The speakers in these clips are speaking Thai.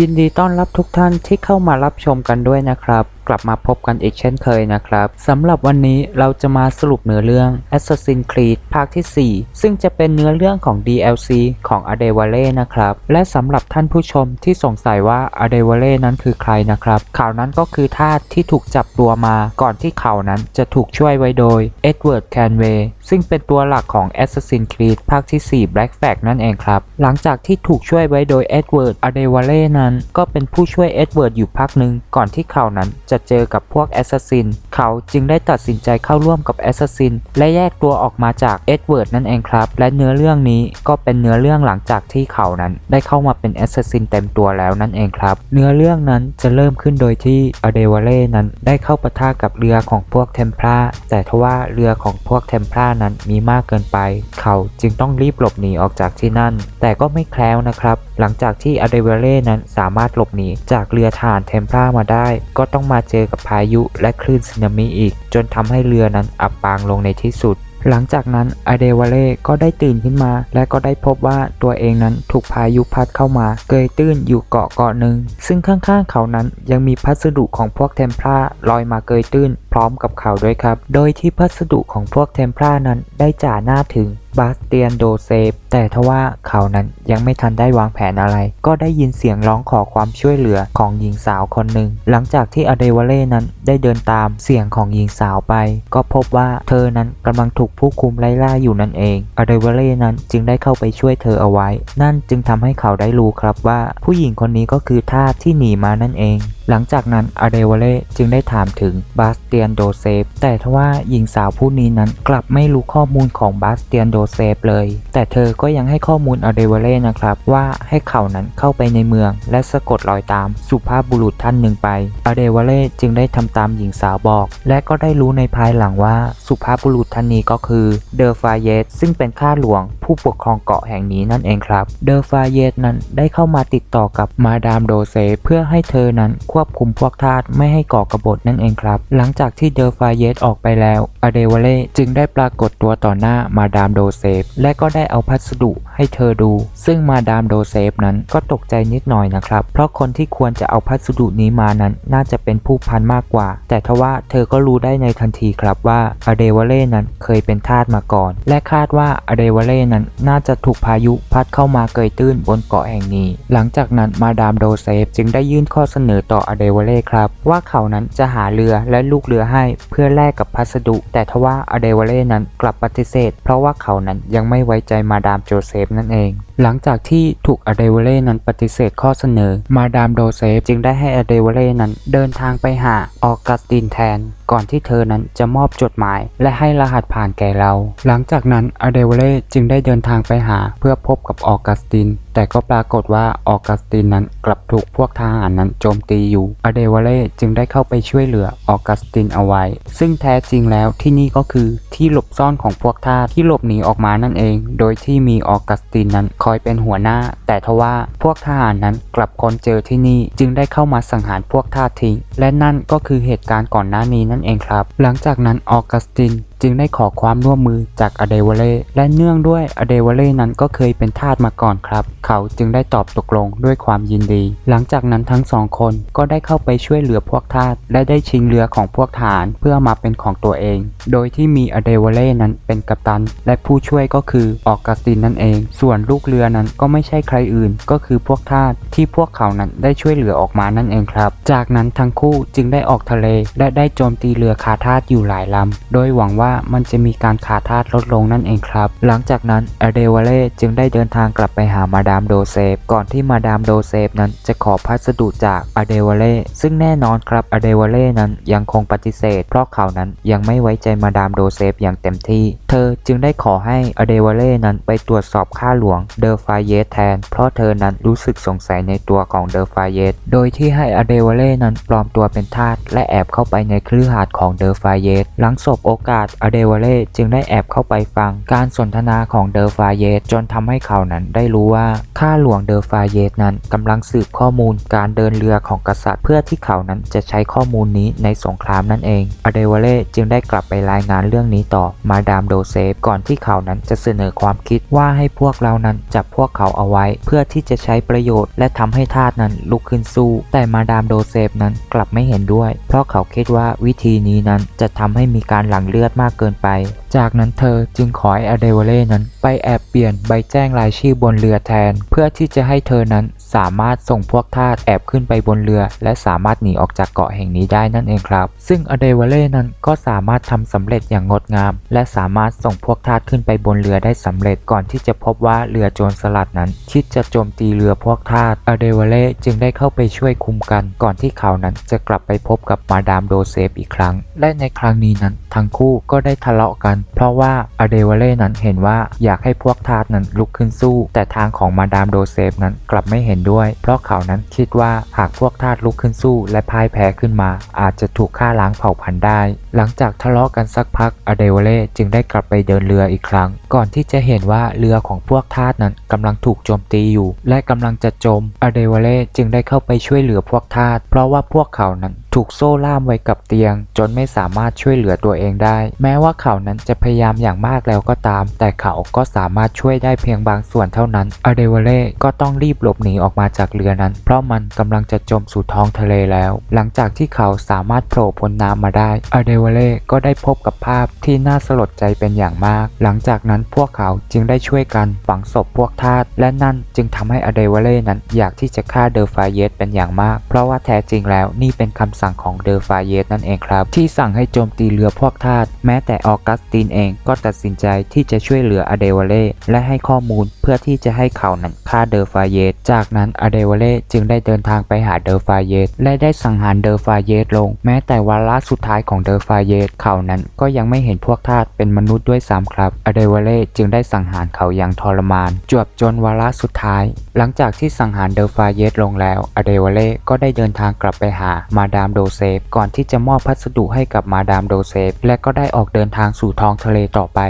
ยินดีต้อนรับทุกท่านที่เข้ามารับชมกันด้วยนะครับ กลับมาพบกันอีกเช่นเคยนะครับสำหรับวันนี้เราจะมาสรุปเนื้อเรื่อง Assassin's Creed ภาคที่ 4 ซึ่งจะเป็นเนื้อเรื่องของ DLC ของ a d e v a l e นะครับ และสำหรับท่านผู้ชมที่สงสัยว่า a d e v a l e นั้นคือใครนะครับ ข่าวนั้นก็คือทาสที่ถูกจับตัวมาก่อนที่เขานั้นจะถูกช่วยไว้โดย Edward Canway ซึ่งเป็นตัวหลักของ Assassin's Creed ภาคที่ 4 Black Flag นั่นเองครับ หลังจากที่ถูกช่วยไว้โดย Edward a d e v a l e นั้น ก็เป็นผู้ช่วย Edward อยู่พักหนึ่งก่อนที่เขานั้นจะเจอกับพวก Assassin เขาจึงได้ตัดสินใจเข้าร่วมกับ Assassin และแยกตัวออกมาจาก Edward นั่นเองครับ และเนื้อเรื่องนี้ก็เป็นเนื้อเรื่องหลังจากที่เขานั้น ได้เข้ามาเป็น Assassin เต็มตัวแล้วนั่นเองครับ เนื้อเรื่องนั้นจะเริ่มขึ้นโดยที่ a d e v a l e นั้นได้เข้าปะทะกับเรือของพวกเทมพลาแต่ทว่าเรือของพวกเทมพลานั้นมีมากเกินไป เขาจึงต้องรีบหลบหนีออกจากที่นั่น แต่ก็ไม่แคล้วนะครับ หลังจากที่ a d e v a l e นั้นสามารถหลบหนีจากเรือทหารเทมพลามาได้ ก็ต้องมาเจอกับพายุและคลื่นสึนามิอีก จนทำให้เรือนั้นอับปางลงในที่สุด หลังจากนั้นอเดวาเล่ก็ได้ตื่นขึ้นมา และก็ได้พบว่าตัวเองนั้นถูกพายุพัดเข้ามา เกยตื้นอยู่เกาะเกาะหนึ่งซึ่งข้างๆเขานั้นยังมีพัสดุของพวกเทมพลาลอยมาเกยตื้น พร้อมกับเขาด้วยครับ โดยที่พัสดุของพวกเทมพลานั้นได้จ่าหน้าถึงบาสเตียนโดเซฟแต่ทว่าเขานั้นยังไม่ทันได้วางแผนอะไร ก็ได้ยินเสียงร้องขอความช่วยเหลือของหญิงสาวคนหนึ่ง หลังจากที่อเดวาเล่นั้นได้เดินตามเสียงของหญิงสาวไป ก็พบว่าเธอนั้นกำลังถูกผู้คุมไล่ล่าอยู่นั่นเองอเดวาเล่นั้นจึงได้เข้าไปช่วยเธอเอาไว้ นั่นจึงทำให้เขาได้รู้ครับว่า ผู้หญิงคนนี้ก็คือทาสที่หนีมานั่นเองหลังจากนั้นอเดวเล่จึงได้ถามถึงบาสเตียนโดเซฟ แต่ทว่าหญิงสาวผู้นี้นั้นกลับไม่รู้ข้อมูลของบาสเตียนโดเซฟเลย แต่เธอก็ยังให้ข้อมูลอเดวเล่นะครับว่าให้เขานั้นเข้าไปในเมือง และสะกดรอยตามสุภาพบุรุษท่านหนึ่งไปอเดวเล่จึงได้ทำตามหญิงสาวบอก และก็ได้รู้ในภายหลังว่าสุภาพบุรุษท่านนี้ก็คือเดอฟาเยตซึ่งเป็นข้าหลวงผู้ปกครองเกาะแห่งนี้นั่นเองครับ เดอฟาเยตนั้นได้เข้ามาติดต่อกับมาดามโดเซฟเพื่อให้เธอนั้นควบคุมพวกทาสไม่ให้ก่อกบฏนั่นเองครับ หลังจากที่เดอฟาเยตออกไปแล้วอเดวาเล่จึงได้ปรากฏตัวต่อหน้ามาดามโดเซฟ และก็ได้เอาพัสดุให้เธอดู ซึ่งมาดามโดเซฟนั้นก็ตกใจนิดหน่อยนะครับ เพราะคนที่ควรจะเอาพัสดุนี้มานั้น น่าจะเป็นผู้พันมากกว่า แต่ทว่าเธอก็รู้ได้ในทันทีครับว่าอเดวาเล่นั้นเคยเป็นทาสมาก่อน และคาดว่าอเดวาเล่นั้นน่าจะถูกพายุพัดเข้ามาเกยตื้นบนเกาะแห่งนี้ หลังจากนั้นมาดามโดเซฟจึงได้ยื่นข้อเสนอต่ออเดวเล่ครับ ว่าเขานั้นจะหาเรือและลูกเรือให้เพื่อแลกกับพัสดุ แต่ทว่าอเดวเล่นั้นกลับปฏิเสธ เพราะว่าเขานั้นยังไม่ไว้ใจมาดามโจเซฟนั่นเอง หลังจากที่ถูกอเดวเล่นั้นปฏิเสธข้อเสนอ มาดามโดเซฟจึงได้ให้อเดวเล่นั้นเดินทางไปหาออกัสตินแทน ก่อนที่เธอนั้นจะมอบจดหมาย และให้รหัสผ่านแก่เรา หลังจากนั้นอเดวเล่จึงได้เดินทางไปหาเพื่อพบกับออกัสติน แต่ก็ปรากฏว่าออกัสตินนั้นกลับถูกพวกทหารนั้นโจมตีอยู่ อเดวาเล่จึงได้เข้าไปช่วยเหลือออกัสตินเอาไว้ ซึ่งแท้จริงแล้วที่นี่ก็คือที่หลบซ่อนของพวกทาสที่หลบหนีออกมานั่นเอง โดยที่มีออกัสตินนั้นคอยเป็นหัวหน้า แต่ทว่าพวกทหารนั้นกลับค้นเจอที่นี่จึงได้เข้ามาสังหารพวกทาสทิ้ง และนั่นก็คือเหตุการณ์ก่อนหน้านี้นั่นเองครับ หลังจากนั้นออกัสตินจึงได้ขอความร่วมมือจากอเดวเล่และเนื่องด้วยอเดวเล่นั้นก็เคยเป็นทาสมาก่อนครับ เขาจึงได้ตอบตกลงด้วยความยินดี หลังจากนั้นทั้งสองคนก็ได้เข้าไปช่วยเหลือพวกทาสและได้ชิงเรือของพวกทหารเพื่อมาเป็นของตัวเอง โดยที่มีอเดวเล่นั้นเป็นกัปตัน และผู้ช่วยก็คือออกัสตินนั่นเอง ส่วนลูกเรือนั้นก็ไม่ใช่ใครอื่น ก็คือพวกทาสที่พวกเขานั้นได้ช่วยเหลือออกมานั่นเองครับ จากนั้นทั้งคู่จึงได้ออกทะเลและได้โจมตีเรือคาทาสอยู่หลายลำโดยหวังว่ามันจะมีการขาดทาสลดลงนั่นเองครับ หลังจากนั้นอเดวาเล่จึงได้เดินทางกลับไปหามาดามโดเซฟ ก่อนที่มาดามโดเซฟนั้นจะขอพัสดุจากอเดวาเล่ซึ่งแน่นอนครับอเดวาเล่นั้นยังคงปฏิเสธ เพราะเขานั้นยังไม่ไว้ใจมาดามโดเซฟอย่างเต็มที่ เธอจึงได้ขอให้อเดวาเล่นั้นไปตรวจสอบค่าหลวงเดอฟาเยตแทน เพราะเธอนั้นรู้สึกสงสัยในตัวของเดอฟาเยตโดยที่ให้อเดวาเล่นั้นปลอมตัวเป็นทาสและแอบเข้าไปในคลือหาดของเดอฟาเยตหลังสบโอกาสอเดวาเล่จึงได้แอบเข้าไปฟังการสนทนาของเดอฟาเยตจนทำให้เขานั้นได้รู้ว่าข้าหลวงเดอฟาเยตนั้นกำลังสืบข้อมูลการเดินเรือของกษัตริย์ เพื่อที่เขานั้นจะใช้ข้อมูลนี้ในสงครามนั่นเองอเดวาเล่จึงได้กลับไปรายงานเรื่องนี้ต่อมาดามโดเซฟก่อนที่เขานั้นจะเสนอความคิดว่าให้พวกเรานั้นจับพวกเขาเอาไว้ เพื่อที่จะใช้ประโยชน์ และทำให้ทาสนั้นลุกขึ้นสู้ แต่มาดามโดเซฟนั้นกลับไม่เห็นด้วย เพราะเขาคิดว่าวิธีนี้นั้นจะทำให้มีการหลั่งเลือดมากากเกินไป จากนั้นเธอจึงขอให้อเดวเล่นั้นไปแอบเปลี่ยนใบแจ้งรายชื่อบนเรือแทน เพื่อที่จะให้เธอนั้นสามารถส่งพวกทาสแอบขึ้นไปบนเรือ และสามารถหนีออกจากเกาะแห่งนี้ได้นั่นเองครับ ซึ่งอเดวเล่นั้นก็สามารถทำสำเร็จอย่างงดงาม และสามารถส่งพวกทาสขึ้นไปบนเรือได้สำเร็จก่อนที่จะพบว่าเรือโจรสลัดนั้น คิดจะโจมตีเรือพวกทาสอเดวเล่จึงได้เข้าไปช่วยคุมกัน ก่อนที่เขานั้นจะกลับไปพบกับมาดามโดเซฟอีกครั้ง และในครั้งนี้นั้นทั้งคู่ก็ได้ทะเลาะกันเพราะว่าอเดวาเล่นั้นเห็นว่าอยากให้พวกทาสนั้นลุกขึ้นสู้ แต่ทางของมาดามโดเซฟนั้นกลับไม่เห็นด้วย เพราะเขานั้นคิดว่าหากพวกทาสลุกขึ้นสู้ และพ่ายแพ้ขึ้นมา อาจจะถูกฆ่าล้างเผ่าพันธุ์ได้ หลังจากทะเลาะกันสักพักอเดวาเล่จึงได้กลับไปเดินเรืออีกครั้ง ก่อนที่จะเห็นว่าเรือของพวกทาสนั้นกำลังถูกโจมตีอยู่ และกำลังจะจมอเดวาเล่จึงได้เข้าไปช่วยเหลือพวกทาสเพราะว่าพวกเขานั้น ถูกโซ่ล่ามไว้กับเตียง จนไม่สามารถช่วยเหลือตัวเองได้ แม้ว่าเขานั้นจะพยายามอย่างมากแล้วก็ตาม แต่เขาก็สามารถช่วยได้เพียงบางส่วนเท่านั้นอเดวเล่ก็ต้องรีบหลบหนีออกมาจากเรือนั้น เพราะมันกำลังจะจมสู่ท้องทะเลแล้ว หลังจากที่เขาสามารถโผล่พ้นน้ำมาได้อเดวเล่ก็ได้พบกับภาพที่น่าสลดใจเป็นอย่างมาก หลังจากนั้นพวกเขาจึงได้ช่วยกันฝังศพพวกทาสและนั่นจึงทำให้อเดวเล่นั้นอยากที่จะฆ่าเดอฟาเยตเป็นอย่างมาก เพราะว่าแท้จริงแล้วนี่เป็นคำสั่งของเดอฟาเยตนั่นเองครับ ที่สั่งให้โจมตีเรือพวกทาสแม้แต่ออกัสตินเองก็ตัดสินใจที่จะช่วยเหลืออเดวาเล่และให้ข้อมูลเพื่อที่จะให้เขานั้นฆ่าเดอฟาเยตจากนั้นอเดวาเล่จึงได้เดินทางไปหาเดอฟาเยตและได้สังหารเดอฟาเยตลง แม้แต่วาระสุดท้ายของเดอฟาเยตเขานั้นก็ยังไม่เห็นพวกทาสเป็นมนุษย์ด้วยซ้ำครับอเดวาเล่จึงได้สังหารเขาอย่างทรมาน จวบจนวาระสุดท้าย หลังจากที่สังหารเดอฟาเยตลงแล้วอเดวาเล่ก็ได้เดินทางกลับไปหามาดามโดเซฟ ก่อนที่จะมอบพัสดุให้กับมาดามโดเซฟ และก็ได้ออกเดินทางสู่ท้องทะเลต่อไป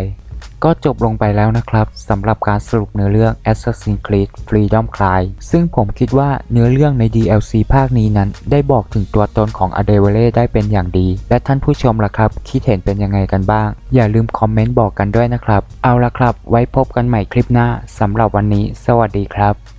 ก็จบลงไปแล้วนะครับสำหรับการสรุปเนื้อเรื่อง Assassin's Creed Freedom Cry ซึ่งผมคิดว่าเนื้อเรื่องใน DLC ภาคนี้นั้น ได้บอกถึงตัวตนของ a d e v a l e ได้เป็นอย่างดี และท่านผู้ชมล่ะครับ คิดเห็นเป็นยังไงกันบ้าง อย่าลืมคอมเมนต์บอกกันด้วยนะครับ เอาละครับ ไว้พบกันใหม่คลิปหน้าสำหรับวันนี้ สวัสดีครับ